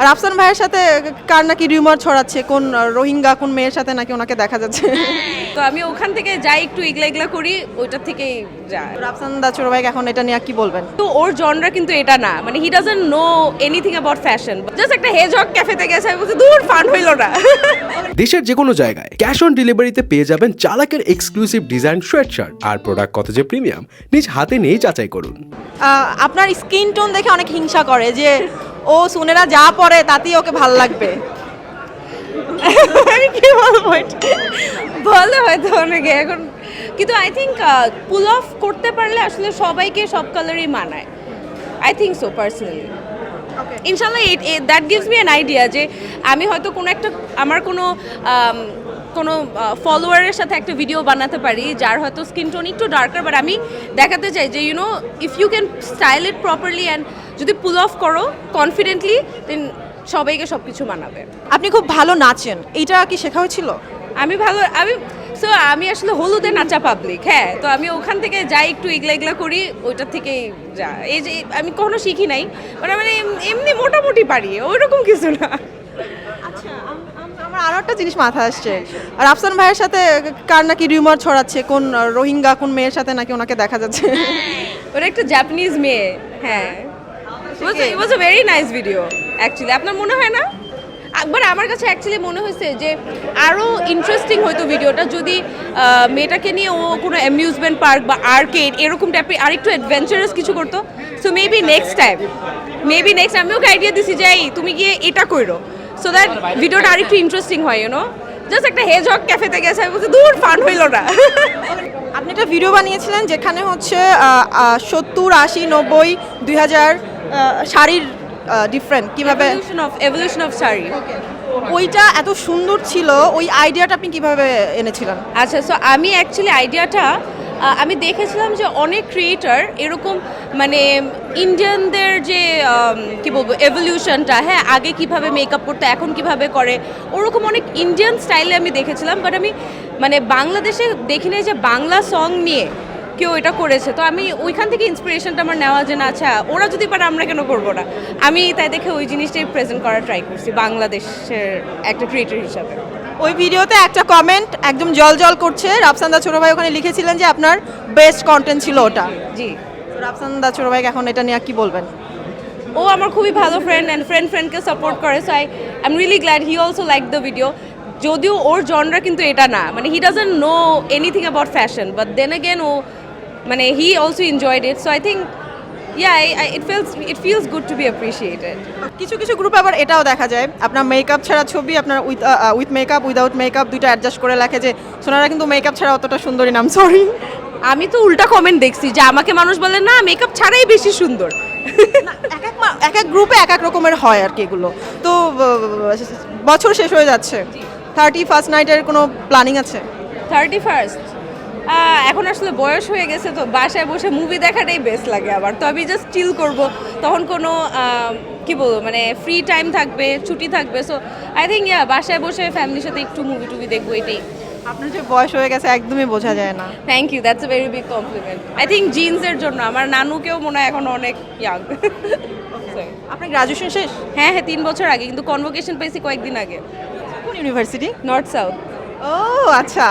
আর আফসান ভাইয়ের সাথে কার নাকি রিউমার ছড়াচ্ছে? কোন রোহিঙ্গা কোন মেয়ের সাথে নাকি ওনাকে দেখা যাচ্ছে? তো আমি ওখান থেকে যাই একটু এগলা এগলা করি ওইটার থেকেই যায় রাফসান দা ছোট ভাই এখন এটা নিয়ে কি বলবেন? তো ওর জনরা কিন্তু এটা না। মানে he doesn't know anything about fashion just একটা হেজক ক্যাফেতে গেছে আমি বলছি দূর ফান হইল না। দেশের যে কোনো জায়গায় ক্যাশ অন ডেলিভারিতে পেয়ে যাবেন চালাকের এক্সক্লুসিভ ডিজাইন সোয়েট শার্ট আর প্রোডাক্ট কত যে প্রিমিয়াম নিজ হাতে নিয়ে যাচাই করুন। আহ, আপনার স্কিন টোন দেখে অনেক হিংসা করে যে ও সুনেরা যা পরে তাতেই ওকে ভালো লাগবে। কি বলব? বলে হয়তো অনেকে এখন কিন্তু আই থিঙ্ক পুল অফ করতে পারলে আসলে সবাইকে সব কালারই মানায়। আই থিঙ্ক সো পার্সোনালি ইনশাল্লাহ that gives me an idea যে আমি হয়তো কোনো একটা আমার কোনো কোনো ফলোয়ারের সাথে একটা ভিডিও বানাতে পারি যার হয়তো স্কিন টোন একটু ডার্কার বাট আমি দেখাতে চাই যে you know if you can style it properly and যদি পুল অফ করো কনফিডেন্টলি দেন সবাইকে সব কিছু মানাবে। আপনি খুব ভালো নাচেন এইটা কি শেখা হয়েছিল? আমি ভালো আমি সো আমি আসলে হলুদে নাচা পাবলিক হ্যাঁ তো আমি ওখান থেকে যাই একটু এগলা এগলা করি ওইটার থেকেই যা। এই যে আমি কখনো শিখি নাই মানে মানে এমনি মোটামুটি পারি ওইরকম কিছু না। আচ্ছা আমার আরও একটা জিনিস মাথায় আসছে। আর আফসান ভাইয়ের সাথে কার নাকি রিউমার ছড়াচ্ছে? কোন রোহিঙ্গা কোন মেয়ের সাথে নাকি ওনাকে দেখা যাচ্ছে? ওটা একটা জাপানিজ মেয়ে হ্যাঁ। It was a very nice video actually আপনার মনে হয় না? একবার আমার কাছে অ্যাকচুয়ালি মনে হয়েছে যে আরও ইন্টারেস্টিং হয়তো ভিডিওটা যদি মেয়েটাকে নিয়ে ও কোনো অ্যামিউজমেন্ট পার্ক বা আর্কেড এরকম টাইপের আরেকটু অ্যাডভেঞ্চারাস কিছু করতো। So maybe next time maybe next আমি ওকে আইডিয়া দিছি যে, এই, তুমি গিয়ে এটা করো। সো দ্যাট ভিডিওটা আরেকটু ইন্টারেস্টিং হয় ইউনো জাস্ট একটা হেজক ক্যাফেতে গেছে, আমি বলছি, দূর ফান হইল না। আপনি একটা ভিডিও বানিয়েছিলেন যেখানে হচ্ছে সত্তর, আশি, নব্বই, দুই হাজার শাড়ির ডিফারেন্ট কীভাবে? Of evolution of sari. ওইটা এত সুন্দর ছিল ওই আইডিয়াটা আপনি কীভাবে এনেছিলেন? আচ্ছা সো আমি অ্যাকচুয়ালি আইডিয়াটা আমি দেখেছিলাম যে অনেক ক্রিয়েটার এরকম মানে ইন্ডিয়ানদের যে কি বলব এভলিউশনটা হ্যাঁ আগে কীভাবে মেকআপ করতো এখন কীভাবে করে ওরকম অনেক ইন্ডিয়ান স্টাইলে আমি দেখেছিলাম বাট আমি মানে বাংলাদেশে দেখি নাই যে বাংলা সং নিয়ে কেউ এটা করেছে। তো আমি ওইখান থেকে ইন্সপিরেশনটা আমার নেওয়া যে না আচ্ছা ওরা যদি পারে আমরা কেন করব না? আমি তাই দেখে ওই জিনিসটাই প্রেজেন্ট করার ট্রাই করছি বাংলাদেশের একটা ক্রিয়েটর হিসাবে। ওই ভিডিওতে একটা কমেন্ট একদম জল জল করছে। রাফসান্দা ছোট ভাই ওখানে লিখেছিলেন যে আপনার বেস্ট কন্টেন্ট ছিল ওটা। জি। রাফসান্দা ছোট ভাই এখন এটা নিয়ে কি বলবেন? ও আমার খুবই ভালো ফ্রেন্ড অ্যান্ড ফ্রেন্ড ফ্রেন্ডকে সাপোর্ট করে so I I am really glad he also like the video যদিও ওর জনরা কিন্তু এটা না মানে he doesn't know anything about fashion but then again ও মানে he also enjoyed it so I think ya it feels it feels good to be appreciated কিছু কিছু গ্রুপে আবার এটাও দেখা যায় আপনার মেকআপ ছাড়া ছবি আপনার with with makeup without makeup দুইটা অ্যাডজাস্ট করে লেখে যে সোনারা কিন্তু মেকআপ ছাড়া অতটা সুন্দরী নাম সরি আমি তো উল্টা কমেন্ট দেখছি যে আমাকে মানুষ বলে না মেকআপ ছাড়াই বেশি সুন্দর। এক এক এক এক গ্রুপে এক এক রকমের হয় আর কি এগুলো। তো বছর শেষ হয়ে যাচ্ছে। থার্টি ফার্স্ট নাইটের কোনো প্ল্যানিং আছে? থার্টি ফার্স্ট এখন আসলে বয়স হয়ে গেছে তো বাসায় বসে মুভি দেখাটাই বেস্ট লাগে আবার। তো আমি জাস্ট চিল করব। তখন কোনো কি বলব মানে ফ্রি টাইম থাকবে ছুটি থাকবে। সো আই থিঙ্ক ইয়া বাসায় বসে ফ্যামিলির সাথে একটু মুভি টুভি দেখব এটাই। আপনার যে বয়স হয়ে গেছে একদমই বোঝা যায় না। Thank you that's a very big compliment I think জিন্সের জন্য আমার নানুকেও মনে হয় এখন অনেক ইয়াং আপনার গ্রাজুয়েশন শেষ? হ্যাঁ হ্যাঁ তিন বছর আগে কিন্তু কনভোকেশন পেয়েছি কয়েকদিন আগে। কোন ইউনিভার্সিটি নর্থ সাউথ ও আচ্ছা।